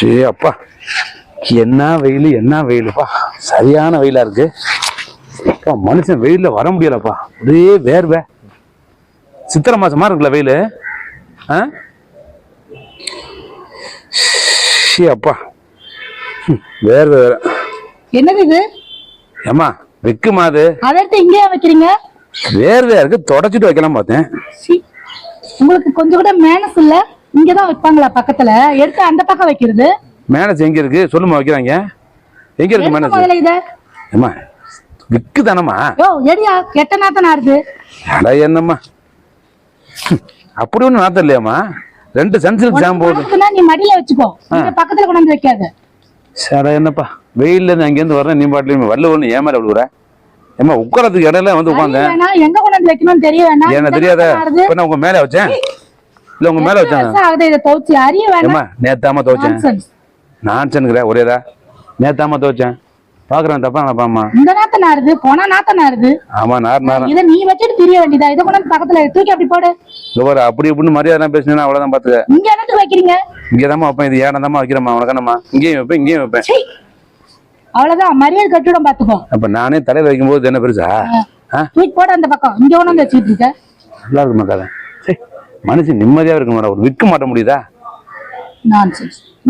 சே அப்பா. என்ன வெயில் என்ன வெயிலுப்பா. சரியான வெயிலா இருக்கு. அப்பா மனுஷன் வெயில்ல வர முடியலப்பா. ஒரே வேர்வை. சித்திரை மாசமா இருக்குல்ல வெயில்? ஆ? ஷீ, அப்பா. வேர்வை வேற. என்னது இது? ஏம்மா வெக்குமா அது? அதை எடுத்து இங்கேயே வைக்கிறீங்க? வேர்வையா இருக்கு தொடச்சிட்டு வைக்கலாம் பார்த்தேன். சீ. உங்களுக்கு கொஞ்சம் கூட மேனஸ் இல்ல? இங்கதான் வைப்பாங்களா பக்கத்துல? எடுத்து அந்த பக்கம் வைக்கிறது. மேனஸ் எங்க இருக்கு? சொல்லுமா வைக்கிறாங்க. எங்க இருக்கு மேனஸ் முதல்ல இத. ஏம்மா விக்கு தானம்மா யோ எடியா கெட்ட நாத்தம் ஆறுது அட என்னம்மா? அப்படி ஒன்றும் நாத்தம் இல்லையாம்மா? ரெண்டு சன்சில்க் ஷாம்பு நீ மடியில வச்சுக்கோ. இங்க பக்கத்துல கொண்டு வைக்காத. சட என்னப்பா? வெயில்ல இருந்து அங்கேருந்து வரேன் நீ பாட்டில் வல்ல ஒன்று ஏமாற விழுவுற? ஏம்மா உட்காரத்துக்கு இடையில வந்து உட்காந்தேன் வேணா எங்க கொண்டு வந்து வைக்கணும்னு தெரிய வேணாம் இந்த தெரியாத. நான் உங்க மேல வச்சேன். இல்ல உங்க மேல ஆகுது இதை துவைச்சு அறிய வேணாம். நேத்தாம துவைச்சேன். நான்சனுக்குற ஒரேதா? நேத்தாம துவைச்சேன். பாக்குறேன் தப்பா நினைப்பாம்மா இந்த நாத்தம் ஆறுது போனா நாத்தம் ஆறுது ஆமா நார் நார். இதை நீ வச்சுட்டு தெரிய வேண்டியதா? இதை கொண்டு பக்கத்துல தூக்கி அப்படி போடு. அப்படி இப்படின்னு மரியாதை பேசினா அவ்வளவுதான் பாத்துக்க. இங்க என்னத்துக்கு வைக்கிறீங்க இங்கே வைப்பேன் இது ஏன தாம்மா வைக்கிறேம்மா உனக்கு என்னம்மா? இங்கேயும் வைப்பேன் இங்கேயும் வைப்பேன். அவ்வளவுதான் மரியாதை கட்டிடம் பாத்துக்கோ. அப்ப நானே தலையில வைக்கும்போது இது என்ன பெருசா? தூக்கி போட அந்த பக்கம். இங்க வந்து வச்சுட்டு இருக்க. நல்லா இருக்குமா கதை. மனுஷன் நிம்மதியா இருக்க மாட்டா ஒரு விற்க மாட்ட முடியுதா?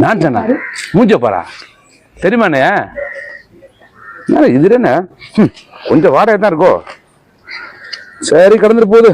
நான் சொன்னா மூஞ்ச பாரா. தெரியுமாண்ணே இது என்ன? கொஞ்சம் வாடகை தான் இருக்கோ. சரி கடந்துட்டு போகுது.